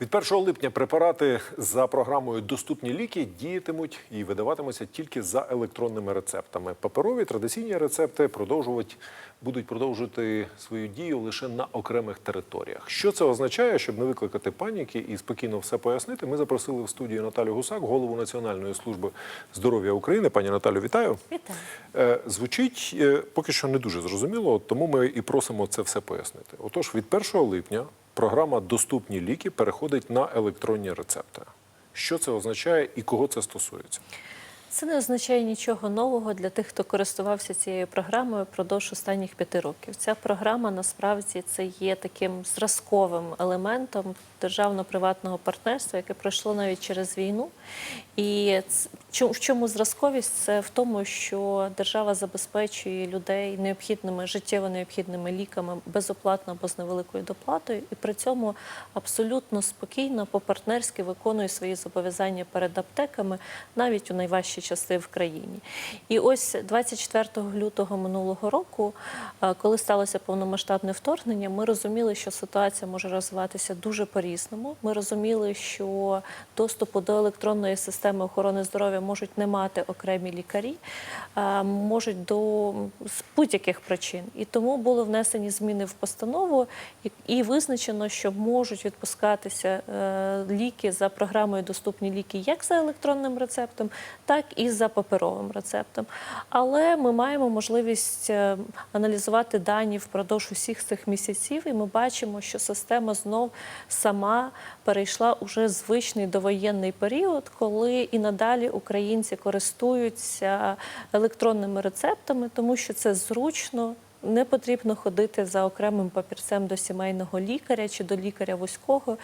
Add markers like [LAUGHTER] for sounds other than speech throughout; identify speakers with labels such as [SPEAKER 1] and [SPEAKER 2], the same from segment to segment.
[SPEAKER 1] Від 1 липня препарати за програмою Доступні ліки діятимуть і видаватимуться тільки за електронними рецептами. Паперові традиційні рецепти продовжувати будуть продовжувати свою дію лише на окремих територіях. Що це означає, щоб не викликати паніки і спокійно все пояснити? Ми запросили в студію Наталю Гусак, голову Національної служби здоров'я України. Пані Наталю, вітаю.
[SPEAKER 2] Вітаю.
[SPEAKER 1] Е, Звучить е, поки що не дуже зрозуміло, тому ми і просимо це все пояснити. Отож, від 1 липня програма Доступні ліки переходить на електронні рецепти. Що це означає і кого це стосується?
[SPEAKER 2] Це не означає нічого нового для тих, хто користувався цією програмою впродовж останніх п'яти років. Ця програма насправді це є таким зразковим елементом державно-приватного партнерства, яке пройшло навіть через війну. І в чому зразковість? Це в тому, що держава забезпечує людей необхідними життєво необхідними ліками безоплатно або з невеликою доплатою, і при цьому абсолютно спокійно, по-партнерськи виконує свої зобов'язання перед аптеками навіть у найважчі часи в країні. І ось 24 лютого минулого року, коли сталося повномасштабне вторгнення, ми розуміли, що ситуація може розвиватися дуже по-різному. Ми розуміли, що доступу до електронної системи охорони здоров'я можуть не мати окремі лікарі, можуть до з будь-яких причин. І тому були внесені зміни в постанову, і визначено, що можуть відпускатися е, ліки за програмою Доступні ліки як за електронним рецептом, так і за паперовим рецептом. Але ми маємо можливість е, аналізувати дані впродовж усіх цих місяців, і ми бачимо, що система знов сама перейшла уже звичний довоєнний період, коли і надалі українці користуються електронними рецептами, тому що це зручно. Не потрібно ходити за окремим папірцем до сімейного лікаря чи до лікаря вузького.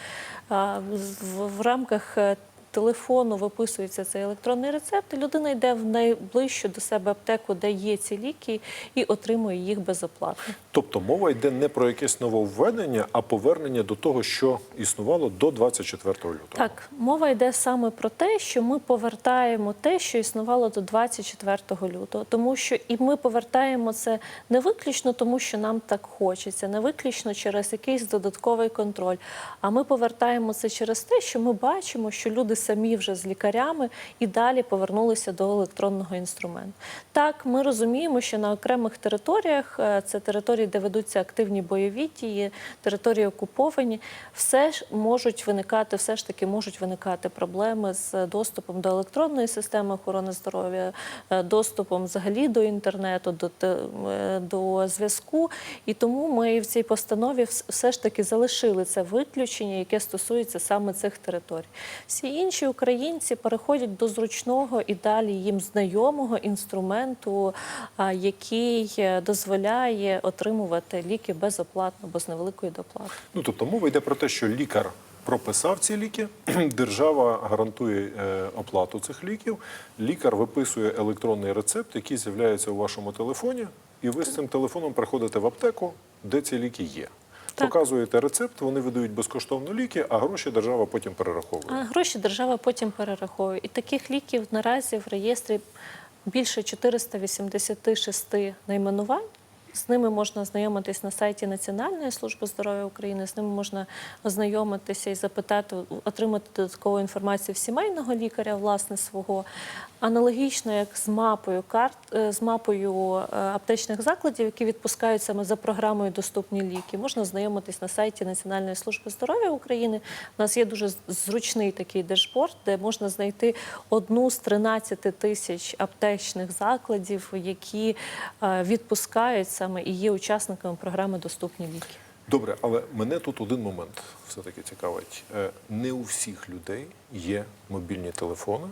[SPEAKER 2] В, рамках е, телефону виписується цей електронний рецепт, людина йде в найближчу до себе аптеку, де є ці ліки, і отримує їх безоплатно.
[SPEAKER 1] Тобто мова йде не про якесь нововведення, а повернення до того, що існувало до 24 лютого.
[SPEAKER 2] Так, мова йде саме про те, що ми повертаємо те, що існувало до 24 лютого, тому що і ми повертаємо це не виключно тому, що нам так хочеться, не виключно через якийсь додатковий контроль. А ми повертаємо це через те, що ми бачимо, що люди самі вже з лікарями і далі повернулися до електронного інструменту. Так, ми розуміємо, що на окремих територіях е, це території, де ведуться активні бойові дії, території окуповані, все ж можуть виникати, все ж таки можуть виникати проблеми з доступом до електронної системи охорони здоров'я, е, доступом взагалі до інтернету, до, е, до зв'язку. І тому ми в цій постанові все ж таки залишили це виключення, яке стосується саме цих територій. Всі інші українці переходять до зручного і далі їм знайомого інструменту, який е, дозволяє отримувати ліки безоплатно або з невеликою доплатою.
[SPEAKER 1] Ну тобто мова йде про те, що лікар прописав ці ліки, [CLEARS THROAT] держава гарантує е, оплату цих ліків. Лікар виписує електронний рецепт, який з'являється у вашому телефоні, і ви з цим телефоном приходите в аптеку, де ці ліки є.
[SPEAKER 2] Так.
[SPEAKER 1] Показуєте рецепт, вони видають безкоштовно ліки, а гроші держава потім перераховує.
[SPEAKER 2] А гроші держава потім перераховує. І таких ліків наразі в реєстрі більше 486 найменувань. З ними можна знайомитись на сайті Національної служби здоров'я України. З ними можна ознайомитися і запитати, отримати додаткову інформацію в сімейного лікаря, власне свого. Аналогічно, як з мапою карт, е, з мапою е, аптечних закладів, які відпускають саме за програмою Доступні ліки, можна ознайомитись на сайті Національної служби здоров'я України. У нас є дуже зручний такий дешборд, де можна знайти одну з 13 тисяч аптечних закладів, які е, відпускають саме і є учасниками програми Доступні ліки.
[SPEAKER 1] Добре, але мене тут один момент все-таки цікавить. Е, Не у всіх людей є мобільні телефони,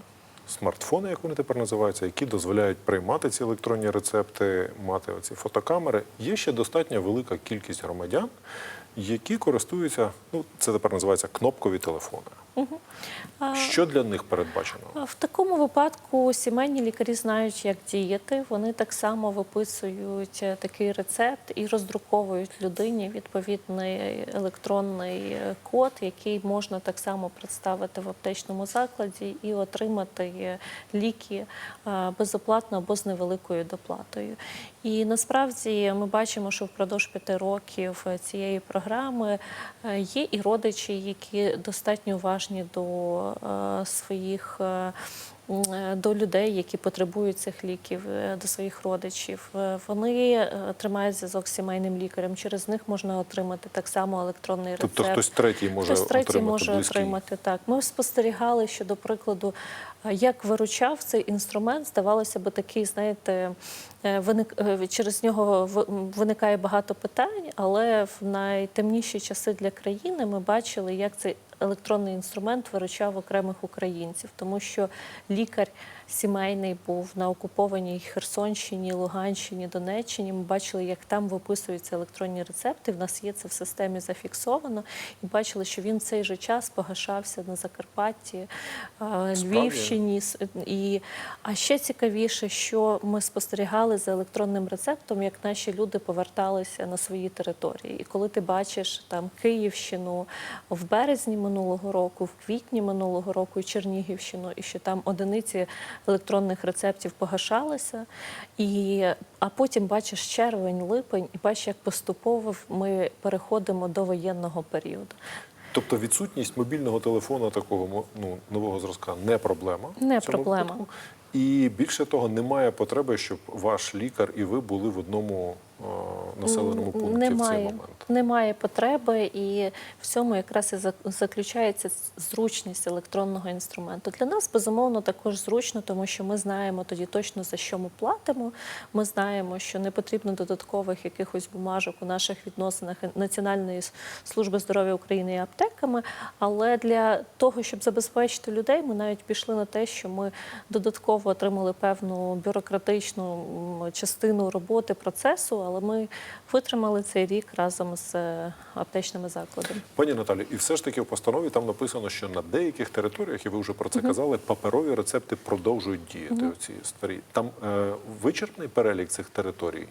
[SPEAKER 1] смартфони, як вони тепер називаються, які дозволяють приймати ці електронні рецепти, мати оці фотокамери. Є ще достатньо велика кількість громадян, які користуються, ну це тепер називається кнопкові телефони. Що для них передбачено?
[SPEAKER 2] В такому випадку сімейні лікарі знають, як діяти. Вони так само виписують е, такий рецепт і роздруковують людині відповідний електронний е, код, який можна так само представити в аптечному закладі і отримати е, ліки безоплатно або з невеликою доплатою. І насправді ми бачимо, що впродовж п'яти років е, цієї програми е, є і родичі, які достатньо уважні до е, своїх. Е, До людей, які потребують цих ліків, е, до своїх родичів, Е, вони тримають зв'язок з сімейним лікарем. Через них можна отримати так само електронний рецепт.
[SPEAKER 1] Тобто хтось третій може
[SPEAKER 2] Хтось третій
[SPEAKER 1] отримати
[SPEAKER 2] може
[SPEAKER 1] близький.
[SPEAKER 2] отримати так. Ми спостерігали, що до прикладу, як виручав цей інструмент, здавалося би, такий, знаєте, виник через нього виникає багато питань, але в найтемніші часи для країни ми бачили, як цей електронний інструмент виручав окремих українців, тому що лікар сімейний був на окупованій Херсонщині, Луганщині, Донеччині. Ми бачили, як там виписуються електронні рецепти. В нас є це в системі зафіксовано. І бачили, що він в цей же час погашався на Закарпатті, е, Львівщині. І, а ще цікавіше, що ми спостерігали за електронним рецептом, як наші люди поверталися на свої території. І коли ти бачиш там Київщину в березні минулого року, в квітні минулого року і Чернігівщину, і що там одиниці електронних рецептів погашалися, і, а потім бачиш червень, липень, і бачиш, як поступово ми переходимо до воєнного періоду.
[SPEAKER 1] Тобто відсутність мобільного телефону такого ну, нового зразка не проблема.
[SPEAKER 2] Не проблема.
[SPEAKER 1] випадку. І більше того, немає потреби, щоб ваш лікар і ви були в одному населеному пункті в цей
[SPEAKER 2] немає,
[SPEAKER 1] момент.
[SPEAKER 2] немає потреби, і в цьому якраз і заключається зручність електронного інструменту. Для нас безумовно також зручно, тому що ми знаємо тоді точно за що ми платимо. Ми знаємо, що не потрібно додаткових якихось бумажок у наших відносинах Національної служби здоров'я України і аптеками. Але для того, щоб забезпечити людей, ми навіть пішли на те, що ми додатково отримали певну бюрократичну частину роботи процесу, але ми витримали цей рік разом з е, аптечними закладами.
[SPEAKER 1] Пані Наталі, і все ж таки в постанові там написано, що на деяких територіях, і ви вже про це казали, паперові рецепти продовжують діяти. Оці старі. Там е, вичерпний перелік цих територій.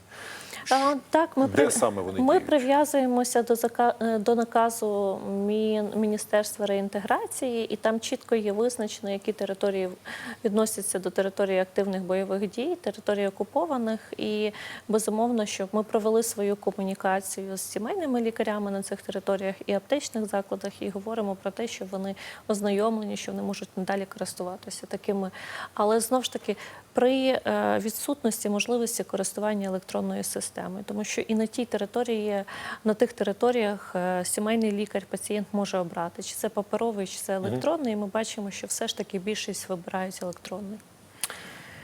[SPEAKER 2] А, так, ми
[SPEAKER 1] Де саме вони
[SPEAKER 2] ми прив'язуємося до зака... до наказу Мін... Міністерства реінтеграції, і там чітко є визначено, які території відносяться до території активних бойових дій, території окупованих. І безумовно, щоб ми провели свою комунікацію з сімейними лікарями на цих територіях і аптечних закладах, і говоримо про те, що вони ознайомлені, що вони можуть надалі користуватися такими. Але знову ж таки, при е, відсутності можливості користування електронною системою, тому що і на тій території, на тих територіях е, сімейний лікар пацієнт може обрати, чи це паперовий, чи це електронний. І ми бачимо, що все ж таки більшість вибирають електронний.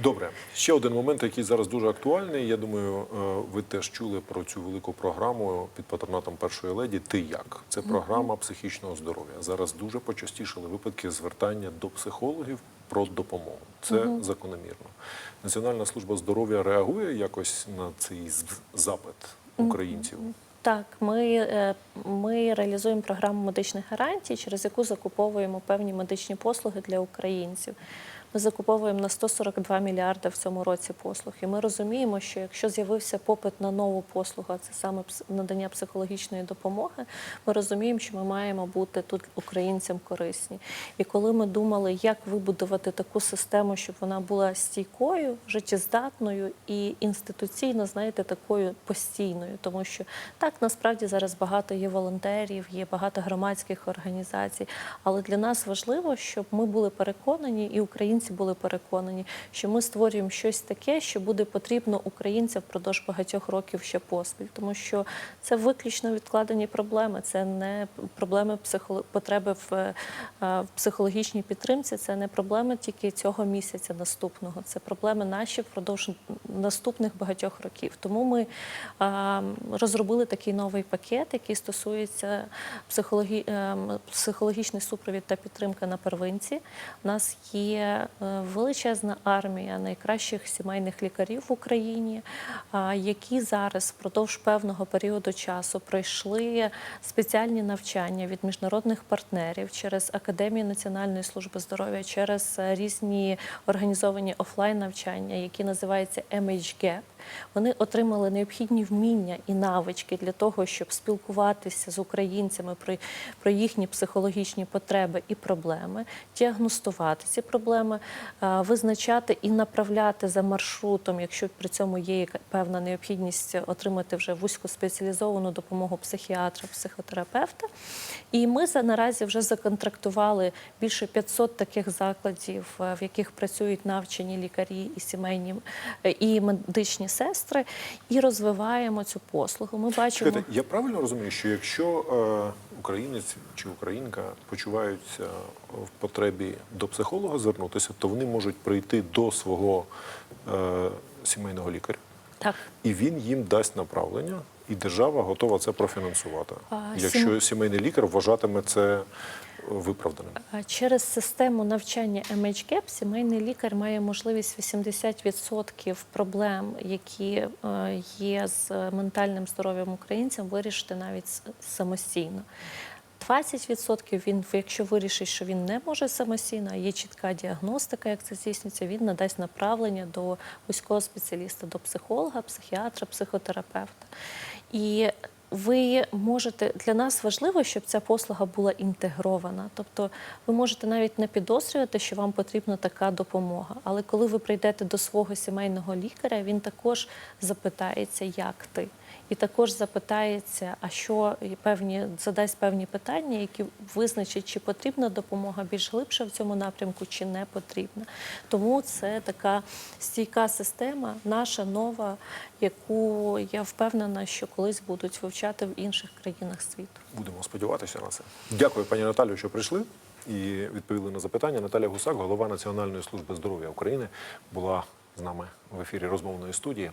[SPEAKER 1] Добре, ще один момент, який зараз дуже актуальний. Я думаю, е, ви теж чули про цю велику програму під патронатом першої леді. Ти як? Це програма психічного здоров'я. Зараз дуже почастішали випадки звертання до психологів про допомогу. Це закономірно. Національна служба здоров'я реагує якось на цей запит українців.
[SPEAKER 2] Так, ми, е, ми реалізуємо програму медичних гарантій, через яку закуповуємо певні медичні послуги для українців. Ми закуповуємо на 142 мільярди в цьому році послуг. І ми розуміємо, що якщо з'явився попит на нову послугу, а це саме надання психологічної допомоги, ми розуміємо, що ми маємо бути тут українцям корисні. І коли ми думали, як вибудувати таку систему, щоб вона була стійкою, життєздатною і інституційно, знаєте, такою постійною, тому що так насправді зараз багато є волонтерів, є багато громадських організацій. Але для нас важливо, щоб ми були переконані, і українці були переконані, що ми створюємо щось таке, що буде потрібно українцям впродовж багатьох років ще поспіль, тому що це виключно відкладені проблеми, це не проблеми психоло... потреби в, е, в психологічній підтримці, це не проблеми тільки цього місяця наступного, це проблеми наші впродовж наступних багатьох років. Тому ми а, розробили такий новий пакет, який стосується ем, психологічний супровід та підтримка на первинці. У нас є е, величезна армія найкращих сімейних лікарів в Україні, які зараз впродовж певного періоду часу пройшли спеціальні навчання від міжнародних партнерів через Академію Національної служби здоров'я, через е, різні організовані офлайн навчання, які називаються MHGAP. Вони отримали необхідні вміння і навички для того, щоб спілкуватися з українцями про, про їхні психологічні потреби і проблеми, діагностувати ці проблеми, визначати і направляти за маршрутом, якщо при цьому є певна необхідність отримати вже вузькоспеціалізовану допомогу психіатра, психотерапевта. І ми за наразі вже законтрактували більше 500 таких закладів, е, в яких працюють навчені лікарі і сімейні е, і медичні сестри, і розвиваємо цю послугу. Ми бачимо.
[SPEAKER 1] Чекайте, я правильно розумію, що якщо е, українець чи українка почуваються в потребі до психолога звернутися, то вони можуть прийти до свого е, сімейного лікаря,
[SPEAKER 2] Так.
[SPEAKER 1] і він їм дасть направлення, і держава готова це профінансувати,
[SPEAKER 2] А,
[SPEAKER 1] якщо
[SPEAKER 2] сім-
[SPEAKER 1] сімейний лікар вважатиме це виправданим.
[SPEAKER 2] Через систему навчання MHGAP сімейний лікар має можливість 80% проблем, які е, є з ментальним здоров'ям українцям, вирішити навіть самостійно. 20% він, якщо вирішить, що він не може самостійно, а є чітка діагностика, як це здійснюється, він надасть направлення до вузького спеціаліста, до психолога, психіатра, психотерапевта. І ви можете для нас важливо, щоб ця послуга була інтегрована. Тобто, ви можете навіть не підозрювати, що вам потрібна така допомога. Але коли ви прийдете до свого сімейного лікаря, він також запитається, як ти. І також запитається, а що певні задасть певні питання, які визначать, чи потрібна допомога більш глибше в цьому напрямку, чи не потрібна. Тому це така стійка система, наша нова, яку я впевнена, що колись будуть вивчати в інших країнах світу.
[SPEAKER 1] Будемо сподіватися на це. Дякую, пані Наталю, що прийшли і відповіли на запитання. Наталя Гусак, голова Національної служби здоров'я України, була з нами в ефірі розмовної студії.